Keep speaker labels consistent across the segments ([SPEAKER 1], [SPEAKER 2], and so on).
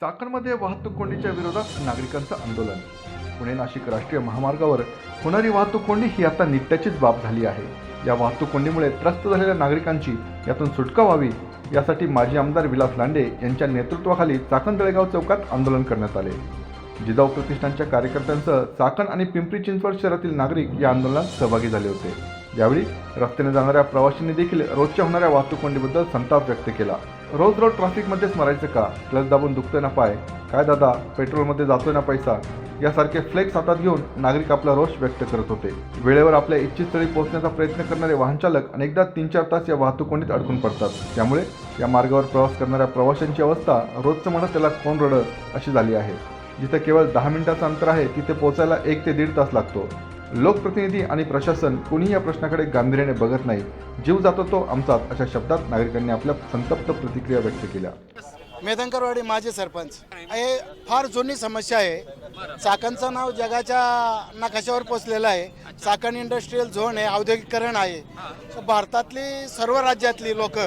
[SPEAKER 1] चाकणमध्ये वाहतूक कोंडीच्या विरोधात नागरिकांचं आंदोलन. पुणे नाशिक राष्ट्रीय महामार्गावर होणारी वाहतूक कोंडी ही आता नित्याचीच बाब झाली आहे. या वाहतूक कोंडीमुळे त्रस्त झालेल्या नागरिकांची यातून सुटका व्हावी यासाठी माजी आमदार विलास लांडे यांच्या नेतृत्वाखाली चाकण तळेगाव चौकात आंदोलन करण्यात आले. जिजाऊ प्रतिष्ठानच्या कार्यकर्त्यांसह चाकण आणि पिंपरी चिंचवड शहरातील नागरिक या आंदोलनात सहभागी झाले होते. यावेळी रस्त्याने जाणाऱ्या प्रवाशांनी देखील रोजच्या होणाऱ्या वाहतूक कोंडीबद्दल संताप व्यक्त केला. रोज रोज ट्रॅफिकमध्येच मरायचं का? क्लच दाबून दुखतोय ना पाय? काय दादा पेट्रोलमध्ये जातोय ना पैसा? यासारखे फ्लेक्स हातात घेऊन नागरिक आपला रोष व्यक्त करत होते. वेळेवर आपल्या इच्छित स्थळी पोहोचण्याचा प्रयत्न करणारे वाहन चालक अनेकदा तीन चार तास या वाहतूक कोंडीत अडकून पडतात. त्यामुळे या मार्गावर प्रवास करणाऱ्या प्रवाशांची अवस्था रोजचं म्हणत त्याला कोण रडत अशी झाली आहे. जिथे केवळ दहा मिनिटाचं अंतर आहे तिथे पोहोचायला एक ते दीड तास लागतो. लोकप्रतिनिधी आणि प्रशासन कोणी या प्रश्नाकडे गांभीर्याने बघत नाही. जीव जातो तो आमचाच अशा शब्दात नागरिकांनी आपल्या संतप्त प्रतिक्रिया व्यक्त केल्या.
[SPEAKER 2] मेदंकरवाडी माजी सरपंच. हे फार जुनी समस्या आहे. चाकणचं नाव जगाच्या नकाशावर पोचलेलं आहे. चाकण इंडस्ट्रीयल झोन आहे औद्योगिकरण आहे. भारतातली सर्व राज्यातली लोक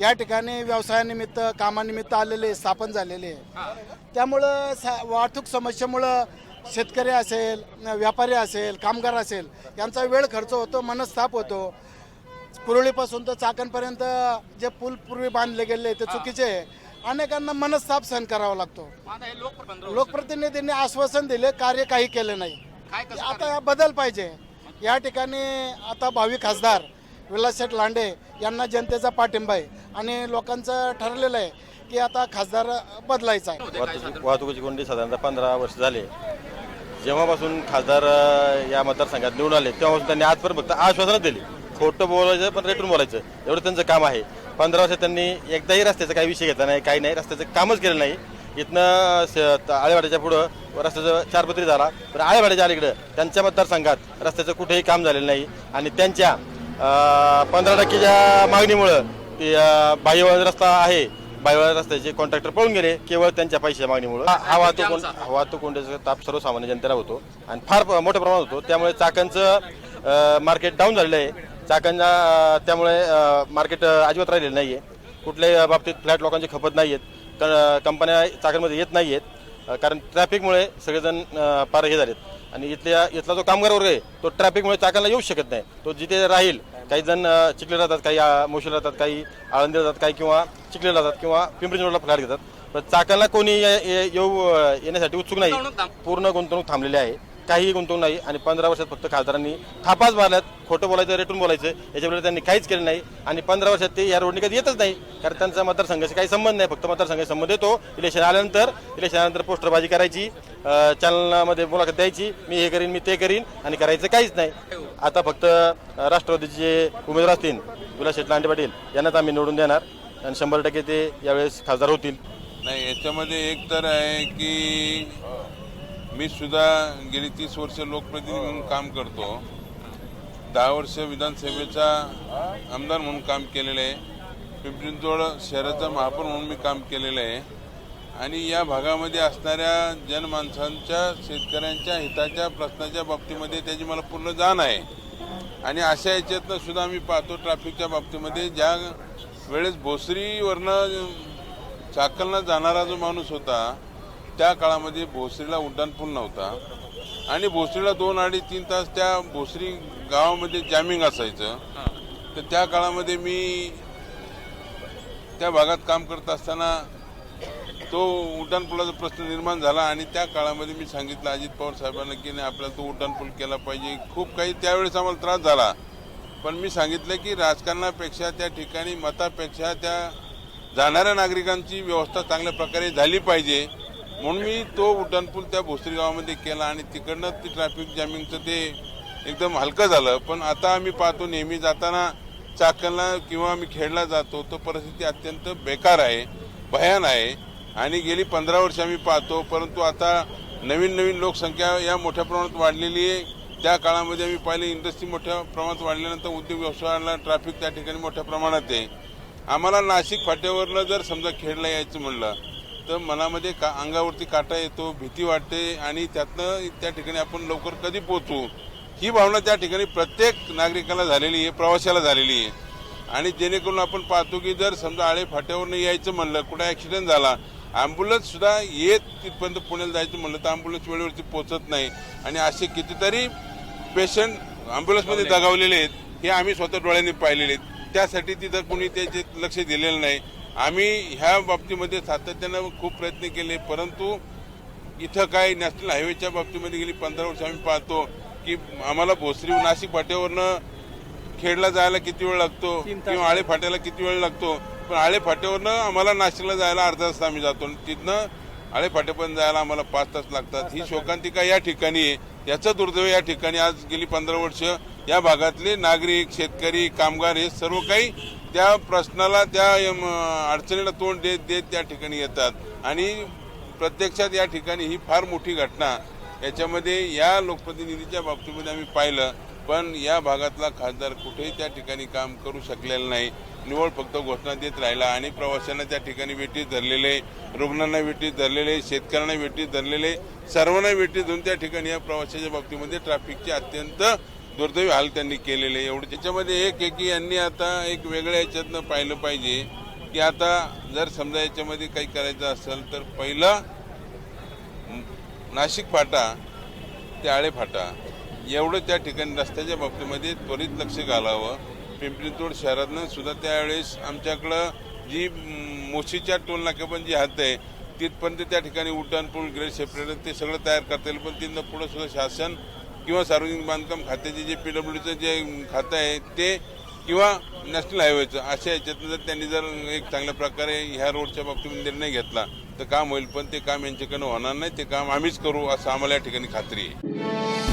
[SPEAKER 2] या ठिकाणी व्यवसायानिमित्त कामानिमित्त आलेले स्थापन झालेले आहे. त्यामुळं सा वाहतूक समस्येमुळं शेतकरी असेल व्यापारी असेल कामगार असेल यांचा वेळ खर्च होतो मनस्ताप होतो. पुरळीपासून तर चाकणपर्यंत जे पूल पूर्वी बांधले गेले ते चुकीचे आहे. अनेकांना मनस्ताप सहन करावा लागतो. लोकप्रतिनिधींनी आश्वासन दिले कार्य काही केले नाही. आता बदल पाहिजे. या ठिकाणी आता भावी खासदार विलास शेठ लांडे यांना जनतेचा पाठिंबा आहे आणि लोकांचं ठरलेलं आहे की आता खासदार बदलायचा आहे.
[SPEAKER 3] वाहतूक वाहतुकीची कोंडी साधारणतः पंधरा वर्ष झाले जेव्हापासून खासदार या मतदारसंघात निवडून आले तेव्हापासून त्यांनी आजपर्यंत फक्त आश्वासनं दिली. खोटं बोलायचं पण रेटून बोलायचं. एवढं त्यांचं काम आहे. पंधरा वर्षात त्यांनी एकदाही रस्त्याचा काही विषय घेतला नाही काही नाही. रस्त्याचं कामच केलं नाही. इथनं स- आळेवाड्याच्या पुढं रस्त्याचं चारपत्री झाला. पण आळेवाड्याच्या अलीकडं त्यांच्या मतदारसंघात रस्त्याचं कुठेही काम झालेलं नाही. आणि त्यांच्या पंधरा टक्केच्या मागणीमुळं ते, बाह्यवळण रस्ता आहे. बाह्यवळण रस्त्याचे कॉन्ट्रॅक्टर पळून गेले केवळ त्यांच्या पैशाच्या मागणीमुळे. हा वाहतूक वाहतूक कोंडीचा ताप सर्वसामान्य जनतेला होतो. आणि फार मोठ्या प्रमाणात होतो. त्यामुळे चाकणचं मार्केट डाऊन झालेलं आहे. अ, त्यामुळे मार्केट अजिबात राहिलेलं नाही आहे कुठल्याही बाबतीत फ्लॅट लोकांची खपत नाही आहेत क- कंपन्या चाकणमध्ये येत नाही आहेत कारण ट्रॅफिकमुळे सगळेजण फार हे झालेत. आणि इथल्या इथला जो कामगार वर्ग आहे तो ट्रॅफिकमुळे चाकणला येऊ शकत नाही. तो जिथे राहील काही जण चिखले राहतात काही अ, मोशीला राहतात काही आळंदी राहतात काही किंवा चिखले राहतात किंवा पिंपरी चिंचवडला फ्लॅट घेतात. पण चाकणला कोणी ये- ये- येऊ येण्यासाठी उत्सुक नाही. पूर्ण गुंतवणूक थांबलेली आहे. काहीही गुंतवणूक नाही आणि पंधरा वर्षात फक्त खासदारांनी थापाच मारल्यात. खोटं बोलायचं रेटून बोलायचं याच्यामुळे त्यांनी काहीच केलं नाही. आणि पंधरा वर्षात ते या रोडनी कधी येतच नाही. कारण त्यांचा मतदारसंघाशी काही संबंध नाही. फक्त मतदारसंघाशी संबंध येतो. इलेक्शन आल्यानंतर इलेक्शन आल्यानंतर पोस्टरबाजी करायची. चॅनलमध्ये मुलाखत द्यायची. मी हे करीन मी ते करीन आणि करायचं काहीच नाही. आता फक्त राष्ट्रवादीचे जे उमेदवार असतील विलास शेटलांडे पाटील यांनाच आम्ही निवडून देणार. आणि शंभर टक्के ते यावेळेस खासदार होतील.
[SPEAKER 4] नाही याच्यामध्ये एक तर आहे की मी सुद्धा गेली तीस वर्ष लोकप्रतिनिधी म्हणून काम करतो. दहा वर्ष विधानसभेचा आमदार म्हणून काम केलेलं आहे. पिंपरी चिंचवड शहराचा महापौर म्हणून मी काम केलेलं आहे. आणि या भागामध्ये असणाऱ्या जनमानसांच्या शेतकऱ्यांच्या हिताच्या प्रश्नाच्या बाबतीमध्ये त्याची मला पूर्ण जाण आहे. आणि अशा याच्यातनं सुद्धा आम्ही पाहतो ट्रॅफिकच्या बाबतीमध्ये ज्या वेळेस भोसरीवरनं चाकलना जाणारा जो माणूस होता त्या काळामध्ये भोसरीला उड्डाणपूल नव्हता. आणि भोसरीला दोन अडीच तीन तास त्या भोसरी गावामध्ये जॅमिंग असायचं. तर त्या काळामध्ये मी त्या भागात काम करत असताना तो उड्डाणपुलाचा प्रश्न निर्माण झाला आणि त्या काळामध्ये मी सांगितलं अजित पवार साहेबांना की नाही आपल्याला तो उड्डाणपूल केला पाहिजे. खूप काही त्यावेळेस आम्हाला त्रास झाला. पण मी सांगितलं की राजकारणापेक्षा त्या ठिकाणी मतापेक्षा त्या जाणाऱ्या नागरिकांची व्यवस्था चांगल्या प्रकारे झाली पाहिजे. म्हणून मी तो उड्डाणपूल त्या भोसरी गावामध्ये केला आणि तिकडनं ती ट्रॅफिक जॅमिंगचं ते एकदम हलकं झालं. पण आता आम्ही पाहतो नेहमी जाताना चाकणला किंवा आम्ही खेळला जातो तो परिस्थिती अत्यंत बेकार आहे भयान आहे. आणि गेली पंधरा वर्ष आम्ही पाहतो परंतु आता नवीन नवीन लोकसंख्या या मोठ्या प्रमाणात वाढलेली आहे. त्या काळामध्ये आम्ही पाहिले इंडस्ट्री मोठ्या प्रमाणात वाढल्यानंतर उद्योग व्यवसायाला ट्रॅफिक त्या ठिकाणी मोठ्या प्रमाणात आहे. आम्हाला नाशिक फाट्यावरनं जर समजा खेळला यायचं म्हणलं तर मनामध्ये का अंगावरती काटा येतो भीती वाटते आणि त्यातनं त्या ठिकाणी आपण लवकर कधी पोचू ही भावना त्या ठिकाणी प्रत्येक नागरिकाला झालेली आहे प्रवाशाला झालेली आहे. आणि जेणेकरून आपण पाहतो की जर समजा आळे फाट्यावरनं यायचं म्हणलं कुठे ॲक्सिडेंट झाला ॲम्ब्युलन्स सुद्धा येत तिथपर्यंत पुण्याला जायचं म्हणलं तर ॲम्ब्युलन्स वेळेवरती पोहोचत नाही. आणि असे कितीतरी पेशंट ॲम्ब्युलन्समध्ये दगावलेले आहेत. हे आम्ही स्वतः डोळ्यांनी पाहिलेले आहेत. त्यासाठी तिथं कुणी त्याचे लक्ष दिलेलं नाही. आम्ही ह्या बाबतीमध्ये सातत्यानं खूप प्रयत्न केले परंतु इथं काय नॅशनल हायवेच्या बाबतीमध्ये गेली पंधरा वर्ष आम्ही पाहतो की आम्हाला भोसरी नाशिक फाट्यावरनं खेडला जायला किती वेळ लागतो किंवा आळे फाट्याला किती वेळ लागतो? पण आळे फाट्यावरनं आम्हाला नाशिकला जायला अर्धा तास आम्ही जातो. तिथनं आळे फाट्यापर्यंत जायला आम्हाला पाच तास लागतात. ही शोकांतिका या ठिकाणी आहे? याचा दुर्दैव या ठिकाणी आज गेली पंधरा वर्ष या भागातले नागरिक शेतकरी कामगार हे सर्व काही त्या प्रश्नाला त्या अडचणीला तोंड देत देत त्या ठिकाणी येतात. आणि प्रत्यक्षात या ठिकाणी ही फार मोठी घटना. याच्यामध्ये या लोकप्रतिनिधीच्या बाबतीमध्ये आम्ही पाहिलं. पण या भागातला खासदार कुठेही त्या ठिकाणी काम करू शकलेला नाही. निवड फक्त घोषणा देत राहिला. आणि प्रवाशांना त्या ठिकाणी वेटीत धरलेले रुग्णांना वेटीत धरलेले शेतकऱ्यांना वेटीत धरलेले सर्वांना वेटीत धरून त्या ठिकाणी या प्रवाशाच्या बाबतीमध्ये ट्रॅफिकचे अत्यंत दुर्दैवी हाल त्यांनी केलेले एवढे त्याच्यामध्ये एक आहे की यांनी आता एक वेगळ्या याच्यातनं पाहिलं पाहिजे की आता जर समजा याच्यामध्ये काही करायचं असेल तर पहिलं नाशिक फाटा ते आळे फाटा एवढं त्या ठिकाणी रस्त्याच्या बाबतीमध्ये त्वरित लक्ष घालावं. पिंपरीतोड शहरातनं सुद्धा त्यावेळेस आमच्याकडं जी मोशीच्या टोल नाक्यापर्यंत जी हात आहे तिथपर्यंत त्या ठिकाणी उड्डाण पूल ग्रेड सेपरेटर ते सगळं तयार करता येईल. पण तिथनं पुढं सुद्धा शासन किंवा सार्वजनिक बांधकाम खात्याचे जे पीडब्ल्यूडीचं जे खातं आहे ते किंवा नॅशनल हायवेचं अशा याच्यातनं जर त्यांनी जर एक चांगल्या प्रकारे ह्या रोडच्या बाबतीमध्ये निर्णय घेतला तर काम होईल. पण ते काम यांच्याकडनं होणार नाही. ते काम आम्हीच करू असं आम्हाला या ठिकाणी खात्री आहे.